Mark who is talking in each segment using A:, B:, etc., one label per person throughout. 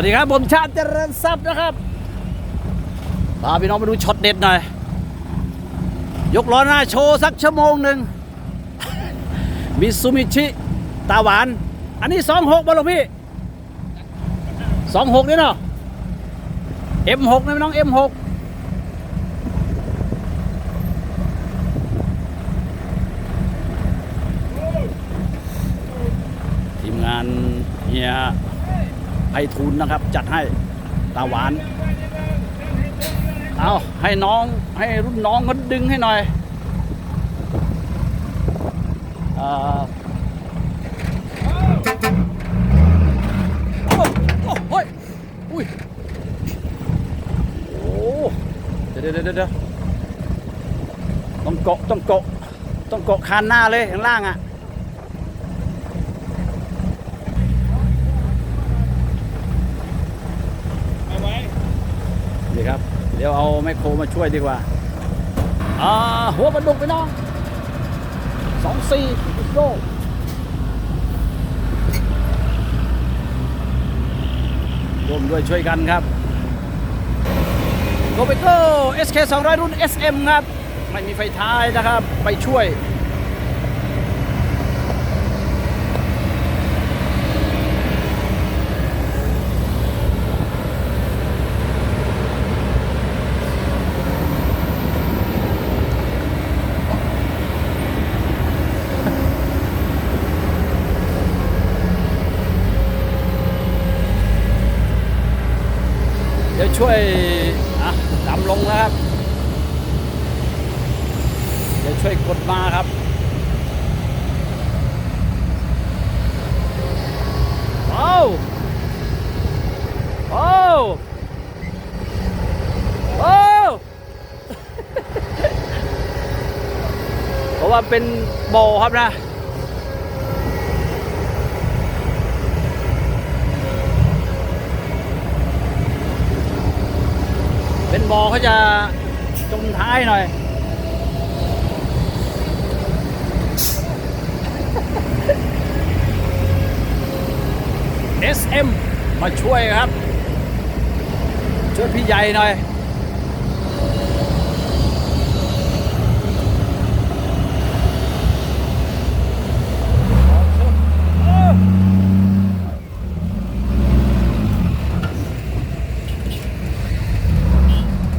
A: วัสดีครับ ผมชาติเจริญทรัพย์นะครับพาพี่น้องมาดูช็อตเด็ดหน่อย ยกล้อหน้าโชว์สักชั่วโมงหนึ่งมิซูมิชิตาหวาน อันนี้สองหกบ่หรอพี่สองหกนี่เนาะ M6 นะพี่น้อง M6 ทีมงานเฮีย ไพฑูรย์นะครับ จัดให้ตาหวาน เอาให้น้องให้รุ่นน้องเขาดึงให้หน่อยเอ่โอ้โอ้เฮ้ยอุ้ยโอ้เดี๋ยวเดี๋ยวเดี๋ยวเดี๋ยวต้องเกาะต้องเกาะต้องเกาะคานหน้าเลยข้างล่างอะ นี่ครับ เดี๋ยวเอาแมคโครมาช่วยดีกว่า อ่า หัวปลาดุกไปน้องสองสี่โก้ร่วมด้วยช่วยกันครับโกเบโก้ SK 200 รุ่น SM ครับ ไม่มีไฟท้ายนะครับ ไปช่วย เดี๋ยวช่วยอะดำลงนะครับ เดี๋ยวช่วยกดมาครับว้าวว้าวว้าวเพราะว่าเป็นโบครับนะ เป็น บอเขาจะจมท้ายหน่อย SM มาช่วยครับ ช่วยพี่ใหญ่หน่อย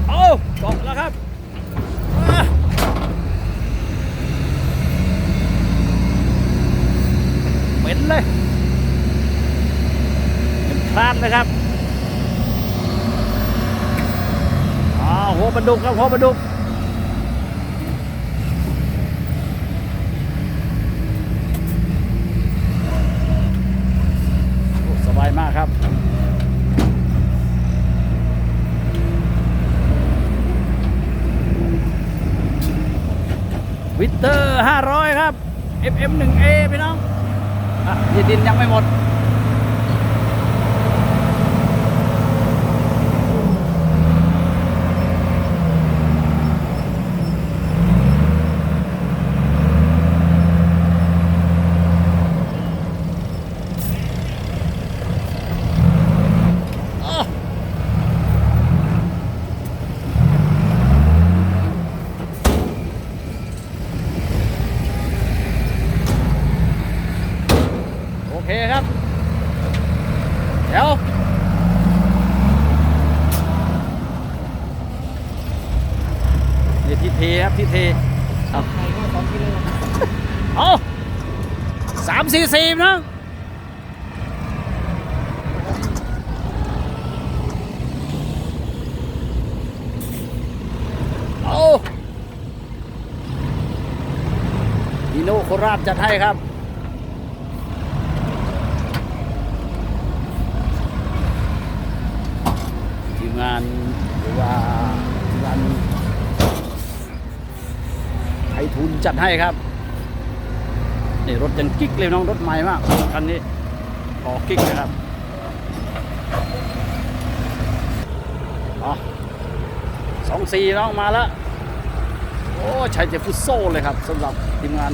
A: เอาเกาะแล้วครับอะเป็นเลย เป็นคลาดเลยครับอ้าวหัวปลาดุกครับหัวปลาดุกสบายมากครับวิเตอร์ 500 ครับ FM 1A พี่น้องอะยีดินยังไม่หมด เดี๋ยวนี่ที่เทครับที่เทเอาเอาสามสี่สี่นะเอาดีโนโคราชจัดให้ครับ มงานหรือว่าทีมงานไทยทุนจัดให้ครับนี่รถยังกิ๊กเลยน้องรถใหม่มากคันนี้ออกกิ๊กเลยครับอ๋อสองสี่น้องมาแล้วโอ้ใช้เจฟุตโซ่เลยครับสำหรับทีมงาน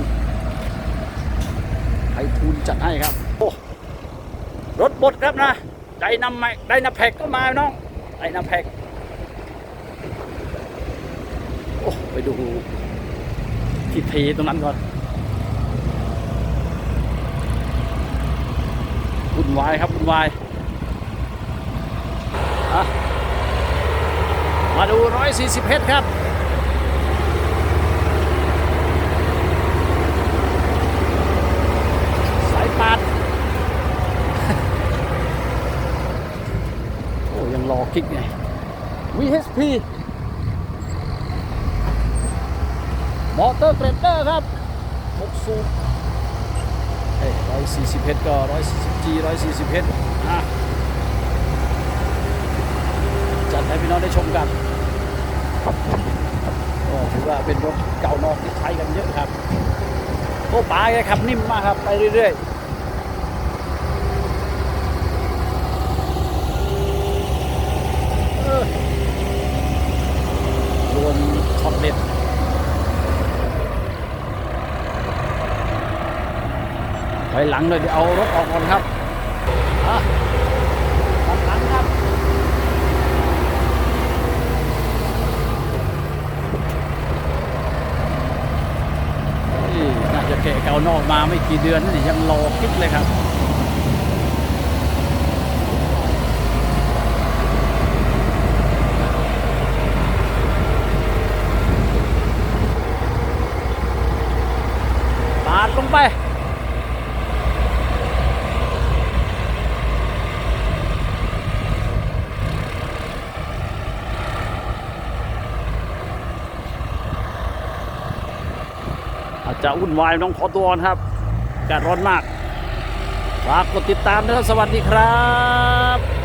A: ไทยทุนจัดให้ครับโอ้รถบดครับนะไดนาแม็กไดนาแพกก็มาน้อง ไดนาแพกโอ้ไปดูที่ทีตรงนั้นก่อนวุ่นวายครับวุ่นวายมาดู 140 เพชรครับ สายปาด โอ้ยังรอคลิกไง VHP มอเตอร์เกรดเดอร์ครับ6สูบเอ้ย140เพชรก็ 140G 140เพชรอะจัดให้พี่น้องได้ชมกันก็ถือว่าเป็นรถเก่านอกที่ใช้กันเยอะครับโอ้ป๋าแกขับนิ่มมากครับ ไปเรื่อยๆเออรวมช็อตเด็ดถอย หลังเลยเดี๋ยวเอารถออกก่อนครับอะด้านหลังครับนี่น่าจะแกะเกานอกมาไม่กี่เดือนนี่ยังรอคิดเลยครับปาดลงไป อาจจะวุ่นวายน้องขอตัวก่อนครับอากาศร้อนมากฝากกดติดตามนะครับสวัสดีครับ